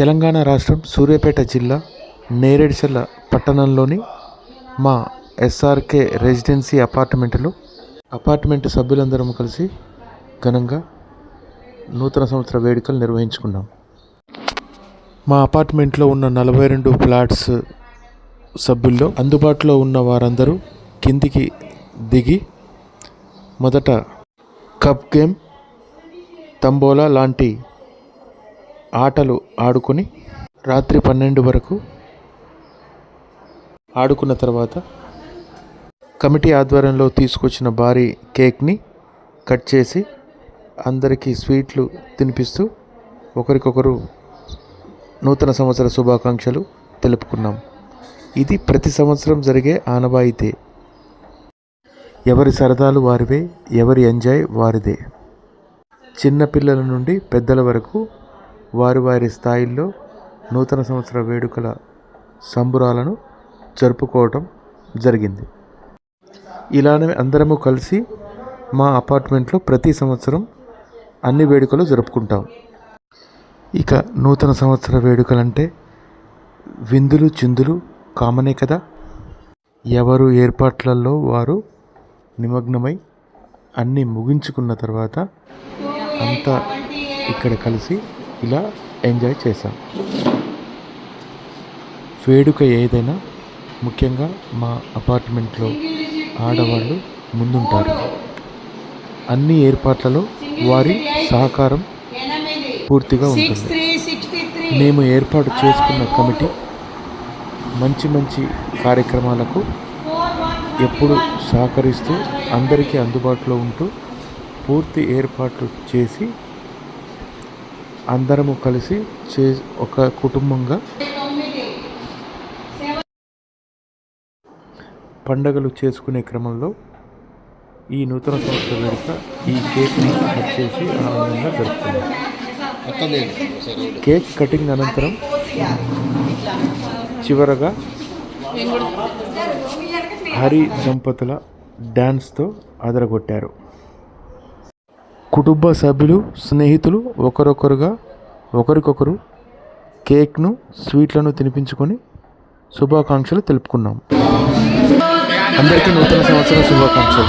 తెలంగాణ రాష్ట్రం సూర్యాపేట జిల్లా నేరేడుచర్ల పట్టణంలోని మా ఎస్ఆర్కే రెసిడెన్సీ అపార్ట్మెంట్లో అపార్ట్మెంట్ సభ్యులందరం కలిసి ఘనంగా నూతన సంవత్సర వేడుకలు నిర్వహించుకున్నాం. మా అపార్ట్మెంట్లో ఉన్న నలభై రెండు ఫ్లాట్స్ సభ్యుల్లో అందుబాటులో ఉన్న వారందరూ కిందికి దిగి మొదట కప్ గేమ్ తంబోలా లాంటి ఆటలు ఆడుకొని రాత్రి పన్నెండు వరకు ఆడుకున్న తర్వాత కమిటీ ఆధ్వర్యంలో తీసుకొచ్చిన భారీ కేక్ని కట్ చేసి అందరికీ స్వీట్లు తినిపిస్తూ ఒకరికొకరు నూతన సంవత్సర శుభాకాంక్షలు తెలుపుకున్నాం. ఇది ప్రతి సంవత్సరం జరిగే ఆనవాయితే. ఎవరి సరదాలు వారివే ఎవరి ఎంజాయ్ వారిదే. చిన్నపిల్లల నుండి పెద్దల వరకు వారి వారి స్థాయిల్లో నూతన సంవత్సర వేడుకల సంబురాలను జరుపుకోవటం జరిగింది. ఇలానే అందరము కలిసి మా అపార్ట్మెంట్లో ప్రతి సంవత్సరం అన్ని వేడుకలు జరుపుకుంటాం. ఇక నూతన సంవత్సర వేడుకలంటే విందులు చిందులు కామనే కదా. ఎవరు ఏర్పాట్లలో వారు నిమగ్నమై అన్నీ ముగించుకున్న తర్వాత అంతా ఇక్కడ కలిసి ఇలా ఎంజాయ్ చేశాం. వేడుక ఏదైనా ముఖ్యంగా మా అపార్ట్మెంట్లో ఆడవాళ్ళు ముందుంటారు. అన్ని ఏర్పాట్లలో వారి సహకారం పూర్తిగా ఉంటుంది. మేము ఏర్పాటు చేసుకున్న కమిటీ మంచి మంచి కార్యక్రమాలకు ఎప్పుడు సహకరిస్తూ అందరికీ అందుబాటులో ఉంటూ పూర్తి ఏర్పాట్లు చేసి అందరము కలిసి చే ఒక కుటుంబంగా పండగలు చేసుకునే క్రమంలో ఈ నూతన సంవత్సర వేడుక ఈ కేక్ని కట్ చేసి ఆనందంగా జరుపుకున్నాం కేక్ కటింగ్ అనంతరం చివరగా హరి దంపతుల డ్యాన్స్తో అదరగొట్టారు. కుటుంబ సభ్యులు స్నేహితులు ఒకరొకరుగా ఒకరికొకరు కేక్ను స్వీట్లను తినిపించుకొని శుభాకాంక్షలు తెలుపుకున్నాం. అందరికీ నూతన సంవత్సరం శుభాకాంక్షలు.